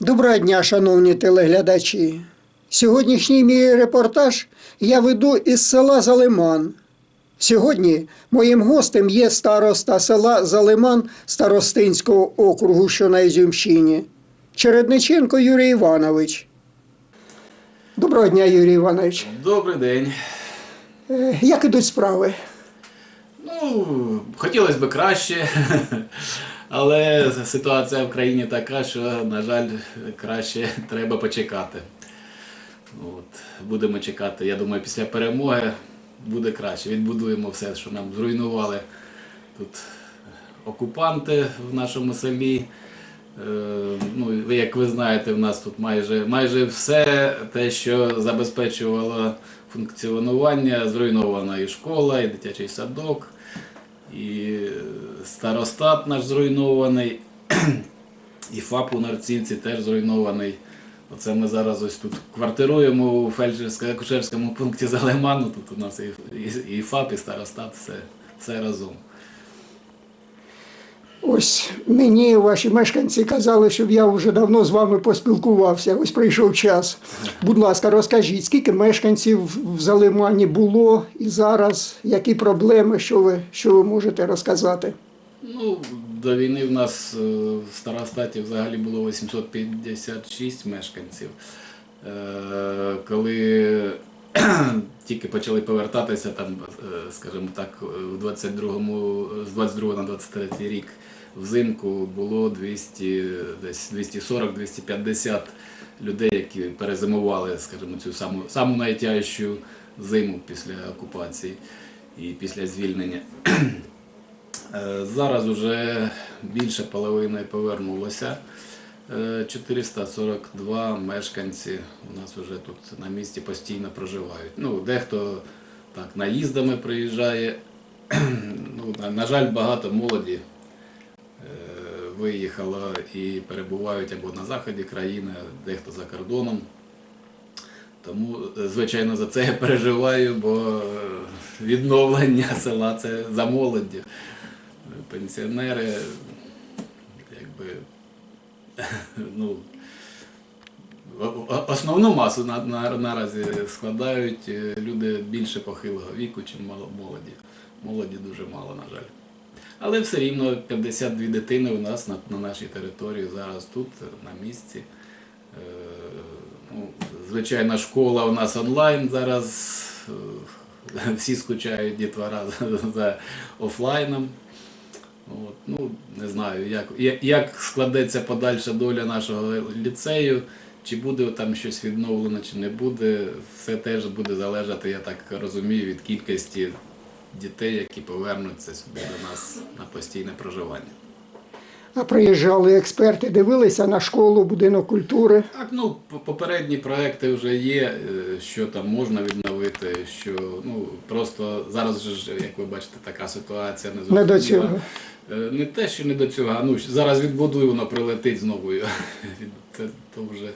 Доброго дня, шановні телеглядачі. Сьогоднішній мій репортаж я веду із села Залиман. Сьогодні моїм гостем є староста села Залиман Старостинського округу, що на Ізюмщині, Чередниченко Юрій Іванович. Доброго дня, Юрій Іванович. Добрий день. Е, Як ідуть справи? Ну, хотілося б краще, але ситуація в країні така, що, на жаль, краще треба почекати. От, будемо чекати. Я думаю, після перемоги буде краще. Відбудуємо все, що нам зруйнували тут окупанти в нашому селі. Е, Ну, як ви знаєте, в нас тут майже, майже все те, що забезпечувало функціонування, зруйнована і школа, і дитячий садок, і е, старостат наш зруйнований, і ФАП у Нарцівці теж зруйнований. Оце ми зараз ось тут квартируємо у фельдшерсько-акушерському пункті Залиману. Тут у нас і, і, і ФАП, і старостат, все, все разом. Ось мені ваші мешканці казали, щоб я вже давно з вами поспілкувався. Ось прийшов час. Будь ласка, розкажіть, скільки мешканців в Залимані було і зараз, які проблеми, що ви, що ви можете розказати? Ну, до війни в нас е, в Старостаті взагалі було 856 мешканців. Е, Коли тільки почали повертатися, там, е, скажімо так, в 22-му, з 22 на 23 рік взимку було 200, десь 240-250 людей, які перезимували, скажімо, цю саму, саму найтяжчу зиму після окупації і після звільнення. Е, Зараз вже більше половини повернулося. Е, 442 мешканці у нас вже тут на місці постійно проживають. Ну, дехто так наїздами приїжджає. Ну, на, жаль, багато молоді е, виїхало і перебувають або на заході країни, дехто за кордоном. Тому, е, звичайно, за це я переживаю, бо е, відновлення села це за молоддю. Пенсіонери, якби, ну, основну масу на, на, наразі складають е, люди більше похилого віку, мало- молоді. Молоді дуже мало, на жаль. Але все рівно 52 дитини у нас на, на нашій території зараз тут, на місці. Е, ну, звичайно, школа у нас онлайн зараз. е, Всі скучають дітвора за, офлайном. От, ну, не знаю, як, як складеться подальша доля нашого ліцею, чи буде там щось відновлено, чи не буде. Все теж буде залежати, я так розумію, від кількості дітей, які повернуться сюди до нас на постійне проживання. А приїжджали експерти, дивилися на школу, будинок культури. Так, ну попередні проекти вже є, е, що там можна відновити, що ну просто зараз ж, як ви бачите, така ситуація не Не до цього. Е, Не те, що не до цього, а ну зараз відбудую, воно прилетить знову. Це то вже.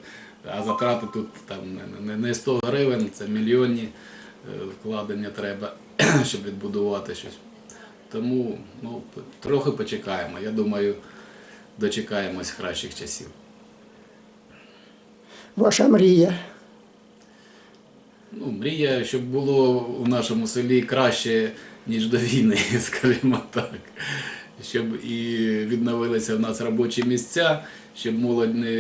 А затрати тут там не, не, не 100 гривень, це мільйонні вкладення треба, щоб відбудувати щось. Тому ну, трохи почекаємо. Я думаю, дочекаємось кращих часів. Ваша мрія. Ну, мрія, щоб було в нашому селі краще, ніж до війни, скажімо так. Щоб і відновилися в нас робочі місця, щоб молодь не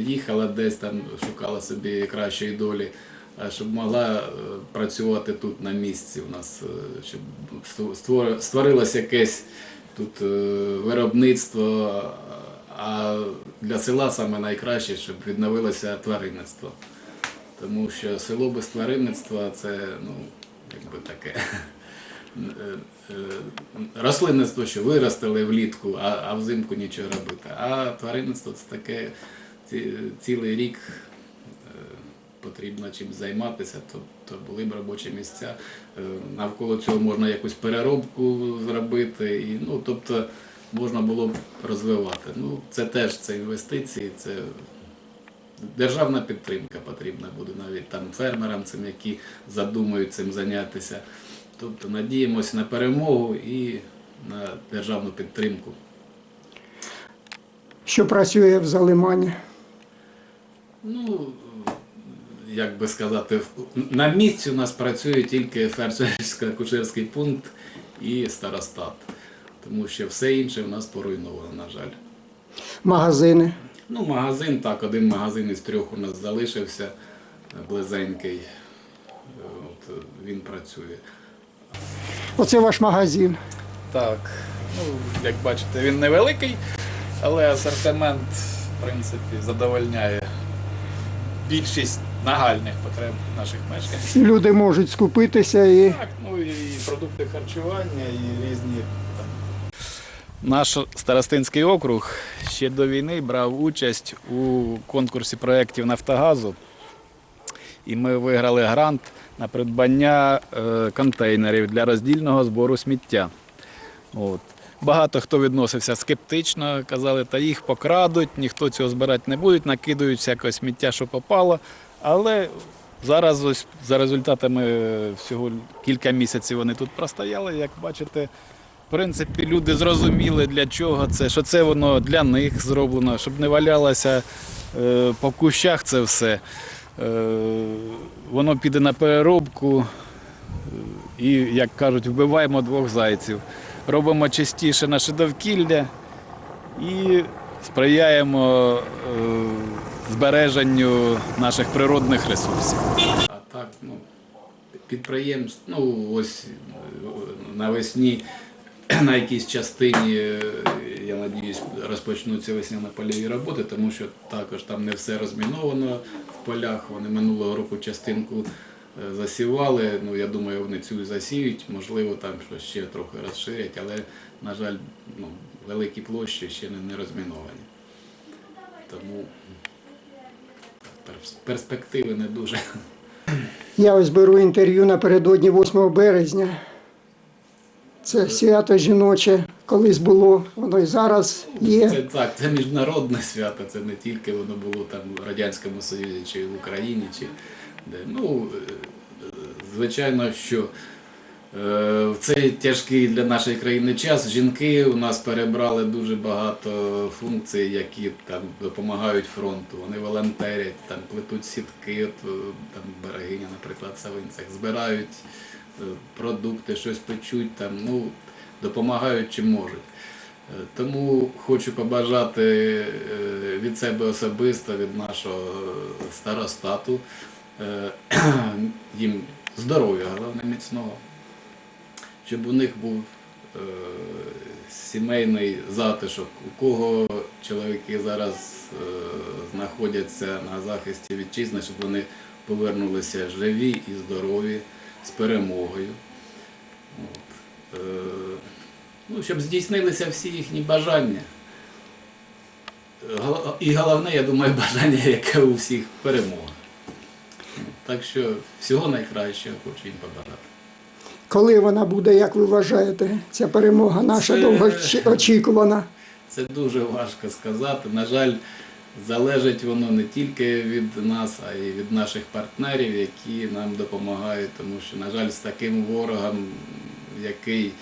їхала десь там, шукала собі кращої долі, щоб могла е, працювати тут на місці у нас, е, щоб створ- створилося якесь тут е, виробництво. А для села саме найкраще, щоб відновилося тваринництво. Тому що село без тваринництва це ну, якби таке е, е, рослинництво, що виростили влітку, а, а взимку нічого робити. А тваринництво це таке цілий рік е, потрібно чим займатися, то, то були б робочі місця. Е, Навколо цього можна якусь переробку зробити. І, ну, тобто можна було б розвивати. Ну, це теж це інвестиції, це Державна підтримка потрібна буде навіть там фермерам, цим, які задумують цим зайнятися. Тобто надіємося на перемогу і на державну підтримку. Що працює в Залимані? Ну, як би сказати, на місці у нас працює тільки фельдшерсько-акушерський пункт і старостат. Тому що все інше у нас поруйновано, на жаль. Магазини. Ну, магазин, так, один магазин із трьох у нас залишився, е, близенький. Е, От, е, він працює. Оце ваш магазин. Так, ну, як бачите, він невеликий, але асортимент, в принципі, задовольняє більшість нагальних потреб наших мешканців. Люди можуть скупитися і Так, ну і продукти харчування, і різні там. Наш Старостинський округ ще до війни брав участь у конкурсі проєктів Нафтогазу. І ми виграли грант на придбання е, контейнерів для роздільного збору сміття. От. Багато хто відносився скептично, казали, та їх покрадуть, ніхто цього збирати не буде, накидують всяке сміття, що попало. Але зараз ось за результатами всього кілька місяців вони тут простояли. Як бачите, в принципі, люди зрозуміли, для чого це, що це воно для них зроблено, щоб не валялося е, по кущах це все. Е, воно піде на переробку і, як кажуть, вбиваємо двох зайців. Робимо чистіше наше довкілля і сприяємо е, збереженню наших природних ресурсів. А так, ну, підприємств, ну ось навесні на якійсь частині, е, я надіюсь, розпочнуться весняно-польові роботи, тому що також там не все розміновано в полях. Вони минулого року частинку е, засівали. Ну, я думаю, вони цю засіють, можливо, там щось ще трохи розширять, але, на жаль, ну, великі площі ще не, розміновані. Тому перспективи не дуже. я ось беру інтерв'ю напередодні 8 березня. Це свято жіноче колись було, воно і зараз є. Це так, це міжнародне свято, це не тільки воно було там в Радянському Союзі чи в Україні, чи де. Ну, е, звичайно, що в цей тяжкий для нашої країни час жінки у нас перебрали дуже багато функцій, які там допомагають фронту. Вони волонтерять, там плетуть сітки, от, е, там берегиня, наприклад, Савинцях, збирають е, продукти, щось печуть, там, ну, допомагають чим можуть. Е, Тому хочу побажати е, від себе особисто, від нашого е, старостату, е, їм здоров'я, головне міцного, щоб у них був е, сімейний затишок. У кого чоловіки зараз е, знаходяться на захисті вітчизни, щоб вони повернулися живі і здорові з перемогою. От. Е, ну, щоб здійснилися всі їхні бажання. І головне, я думаю, бажання, яке у всіх перемога. Так що всього найкращого хочу їм побажати. Коли вона буде, як ви вважаєте, ця перемога наша Це- довго очікувана? Це дуже важко сказати. На жаль, залежить воно не тільки від нас, а й від наших партнерів, які нам допомагають. Тому що, на жаль, з таким ворогом, який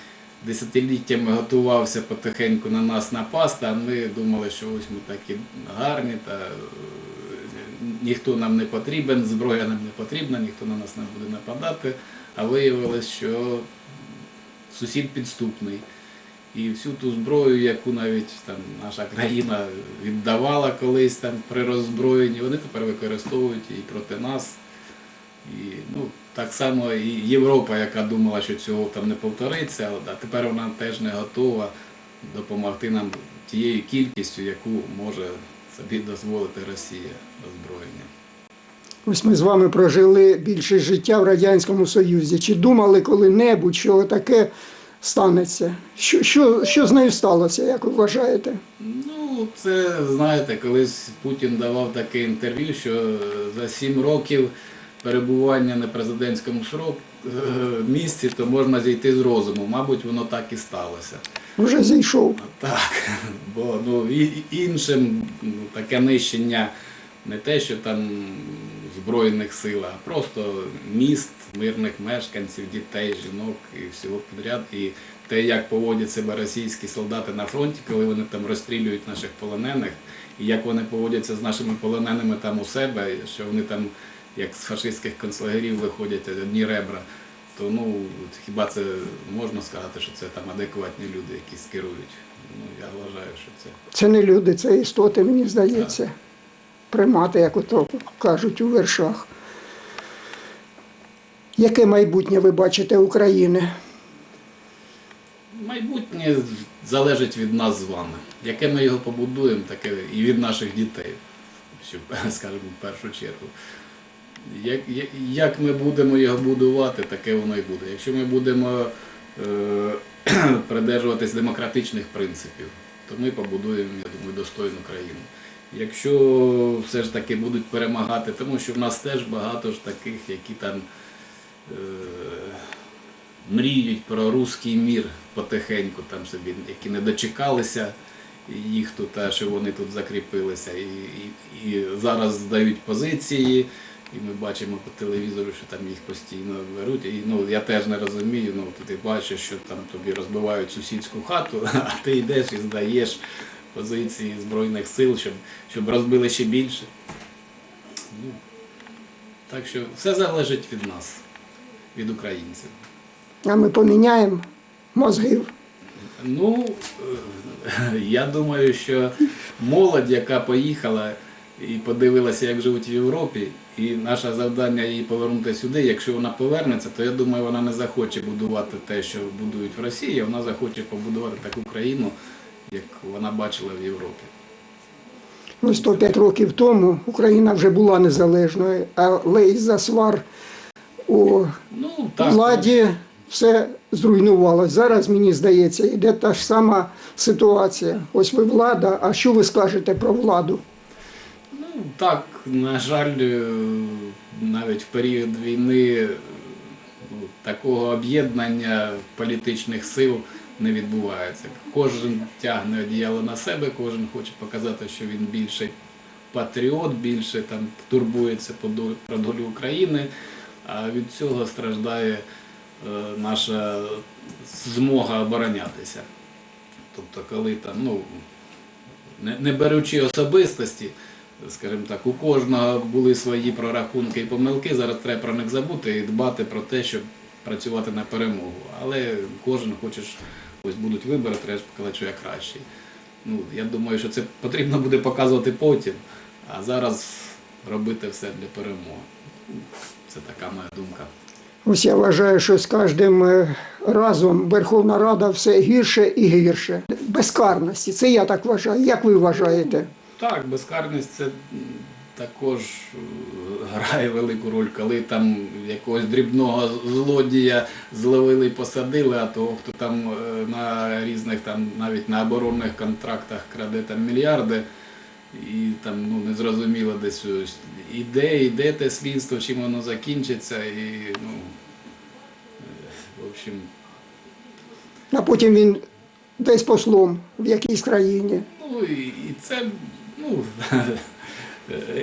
десятиліттями готувався потихеньку на нас напасти, а ми думали, що ось ми такі гарні, та е, ніхто нам не потрібен, зброя нам не потрібна, ніхто на нас не буде нападати. А виявилось, що сусід підступний. І всю ту зброю, яку навіть там наша країна віддавала колись там при роззброєнні, вони тепер використовують і проти нас. І ну, так само і Європа, яка думала, що цього там не повториться, а тепер вона теж не готова допомогти нам тією кількістю, яку може собі дозволити Росія озброєння. Ось ми з вами прожили більше життя в Радянському Союзі. Чи думали коли-небудь, що таке станеться? Що, що, що з нею сталося, як ви вважаєте? Ну, це знаєте, колись Путін давав таке інтерв'ю, що за сім років перебування на президентському срок, е, місці, то можна зійти з розуму. Мабуть, воно так і сталося. Вже зійшов. Так, бо ну, іншим таке нищення не те, що там Збройних сил, а просто міст, мирних мешканців, дітей, жінок і всього підряд. І те, як поводять себе російські солдати на фронті, коли вони там розстрілюють наших полонених, і як вони поводяться з нашими полоненими там у себе, що вони там, як з фашистських концлагерів, виходять одні ребра, то ну хіба це можна сказати, що це там адекватні люди, які керують? Ну я вважаю, що це. Це не люди, це істоти, мені здається. Примати, як ото кажуть у вершах. Яке майбутнє ви бачите України? Майбутнє залежить від нас з вами. Яке ми його побудуємо, таке і від наших дітей, що, скажімо, в першу чергу. Як- як ми будемо його будувати, таке воно і буде. Якщо ми будемо е, придержуватись демократичних принципів, то ми побудуємо, я думаю, достойну країну. Якщо все ж таки будуть перемагати, тому що в нас теж багато ж таких, які там е, мріють про руський мір потихеньку там собі, які не дочекалися їх тут, а що вони тут закріпилися. І, і, і зараз здають позиції, і ми бачимо по телевізору, що там їх постійно беруть. І ну, я теж не розумію, ну ти бачиш, що там тобі розбивають сусідську хату, а ти йдеш і здаєш позиції Збройних сил, щоб, щоб розбили ще більше. Ну, так що все залежить від нас, від українців. А ми поміняємо мозгів. Ну, е, я думаю, що молодь, яка поїхала і подивилася, як живуть в Європі, і наше завдання її повернути сюди. Якщо вона повернеться, то я думаю, вона не захоче будувати те, що будують в Росії, вона захоче побудувати таку країну, як вона бачила в Європі. Ну, 105 років тому Україна вже була незалежною, але із-за свар у Ну, так, владі все зруйнувалося. Зараз, мені здається, йде та ж сама ситуація. Ось ви влада, а що ви скажете про владу? Ну так, на жаль, е, навіть в період війни ну, такого об'єднання політичних сил не відбувається. Кожен тягне одіяло на себе, кожен хоче показати, що він більше патріот, більше там турбується про долю України, а від цього страждає е, наша змога оборонятися. Тобто, коли там, ну, не, беручи особистості, скажімо так, у кожного були свої прорахунки і помилки. Зараз треба про них забути і дбати про те, щоб працювати на перемогу. Але кожен хоче, ось будуть вибори, треба ж показати, що я кращий. Ну, я думаю, що це потрібно буде показувати потім, а зараз робити все для перемоги. Ну, Це така моя думка. Ось я вважаю, що з кожним е, разом Верховна Рада все гірше і гірше. Безкарності, це я так вважаю. Як ви вважаєте? Так, безкарність це також е, грає велику роль, коли там якогось дрібного злодія зловили і посадили, а того, хто там е, на різних там навіть на оборонних контрактах краде там мільярди. І там ну не зрозуміло десь ось іде, іде те слідство, чим воно закінчиться, і ну е, в общем, А потім він десь послом в якійсь країні. Ну і і це ну,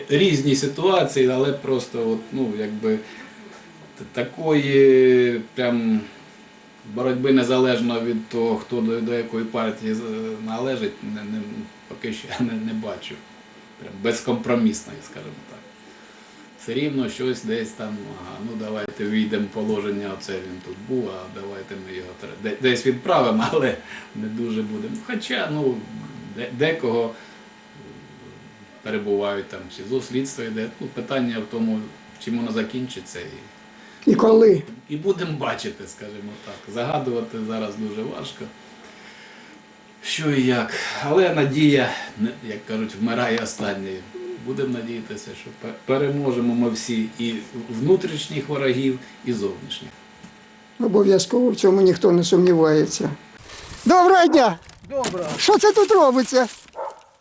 різні ситуації, але просто от, ну, якби такої прям боротьби незалежно від того, хто до, до якої партії належить, не, не, поки що я не, не бачу. Прям безкомпромісної, скажімо так. Все рівно щось десь там, ага, ну давайте війдемо в положення, оце він тут був, а давайте ми його десь відправимо, але не дуже будемо. Хоча, ну, де- декого перебувають там, в СІЗО слідство йде. Ну, питання в тому, чим воно закінчиться. І, І коли? і будемо бачити, скажімо так. Загадувати зараз дуже важко. Що і як. Але надія, як кажуть, вмирає останньою. Будемо надіятися, що переможемо ми всі і внутрішніх ворогів, і зовнішніх. Обов'язково в цьому ніхто не сумнівається. Доброго дня! Добре, Що це тут робиться?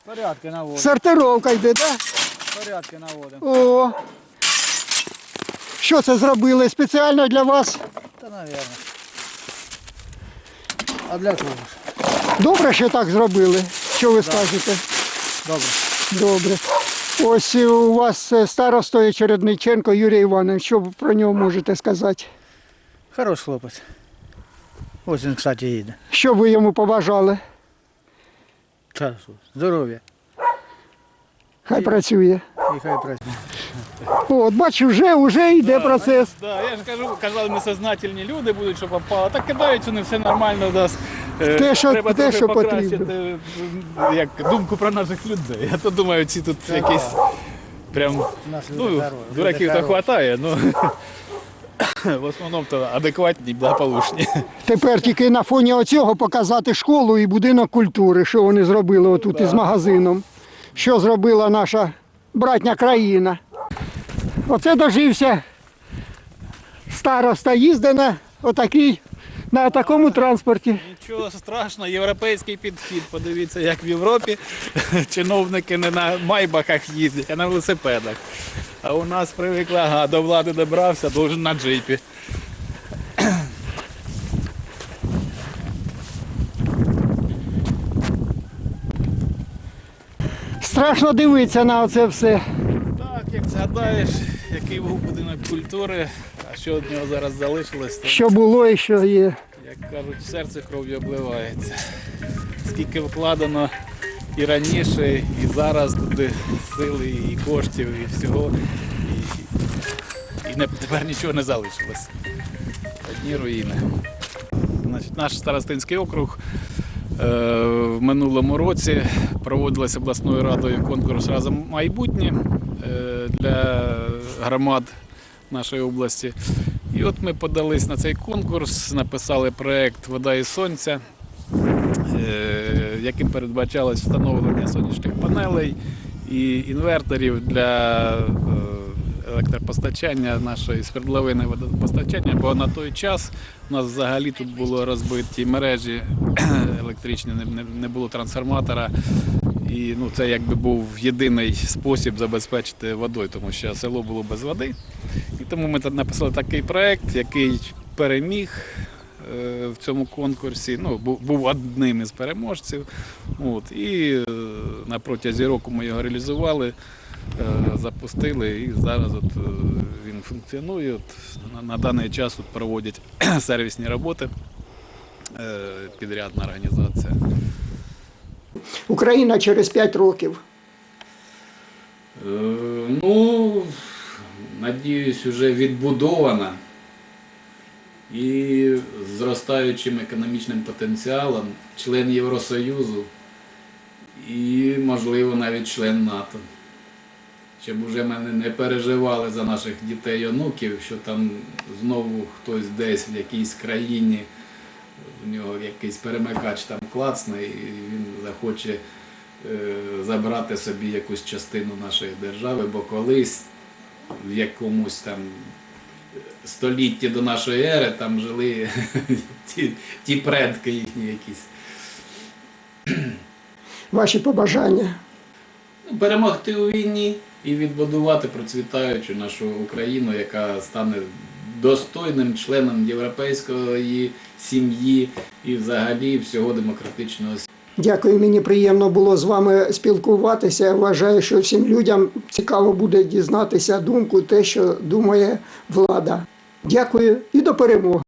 Порядки наводимо. Сортировка йде, так? Порядки наводимо. О. Що це зробили спеціально для вас? Та, навірно. А для кого ж? Добре, що так зробили. Що ви скажете? Добре. Добре. Ось у вас е, старостою Чередниченко Юрій Іванович. Що ви про нього можете сказати? Хороший хлопець. Ось він, кстати, їде. Що ви йому побажали? Часу. Здоров'я. Хай працює. І хай працює. От, бачу, вже, вже йде процес. Да, я ж кажу, казали, несознательні люди будуть, що попало. Так кидають вони все нормально. Да. Е, Те, що- Треба те, що потрібно. як, думку про наших людей. Я то думаю, ці тут якісь прям ну, дураків то хватає, ну в основному то адекватні, благополучні. Тепер тільки на фоні оцього показати школу і будинок культури, що вони зробили отут із магазином. Що зробила наша братня країна. Оце дожився староста їздить на отакій, на такому транспорті. Нічого страшного, європейський підхід. Подивіться, як в Європі чиновники не на майбахах їздять, а на велосипедах. А у нас привикли, ага, до влади добрався, должен на джипі. Страшно дивитися на оце все. Так, як згадаєш, який був будинок культури, що від нього зараз залишилось, то, Що було і що є. як кажуть, серце кров'ю обливається. Скільки вкладено і раніше, і зараз туди сили, і коштів, і всього. І, і не, тепер нічого не залишилось. Одні руїни. Значить, наш старостинський округ е, в минулому році проводилася обласною радою конкурс разом майбутнє е, для громад нашої області. І от ми подались на цей конкурс, написали проект Вода і сонця, е, яким передбачалось встановлення сонячних панелей і інверторів для е, електропостачання нашої свердловини водопостачання, бо на той час у нас взагалі тут було розбиті мережі електричні, не було трансформатора. І ну, це якби був єдиний спосіб забезпечити водою, тому що село було без води. Тому ми тут написали такий проект, який переміг е, в цьому конкурсі. Ну, був, одним із переможців. От, і е, на протязі року ми його реалізували, е, запустили, і зараз от, він функціонує. От, на, на даний час от проводять сервісні роботи. Підрядна організація. Україна через 5 років. Е, Ну, надіюсь, вже відбудована і з зростаючим економічним потенціалом, член Євросоюзу і, можливо, навіть член НАТО. Щоб вже мене не переживали за наших дітей і онуків, що там знову хтось десь в якійсь країні, в нього якийсь перемикач там клацне, і він захоче е, забрати собі якусь частину нашої держави, бо колись в якомусь там столітті до нашої ери там жили ті, ті предки їхні якісь. Ваші побажання. Ну, Перемогти у війні і відбудувати процвітаючу нашу Україну, яка стане достойним членом європейської сім'ї і взагалі всього демократичного світу. Дякую, мені приємно було з вами спілкуватися. Я вважаю, що всім людям цікаво буде дізнатися думку, те, що думає влада. Дякую і до перемоги.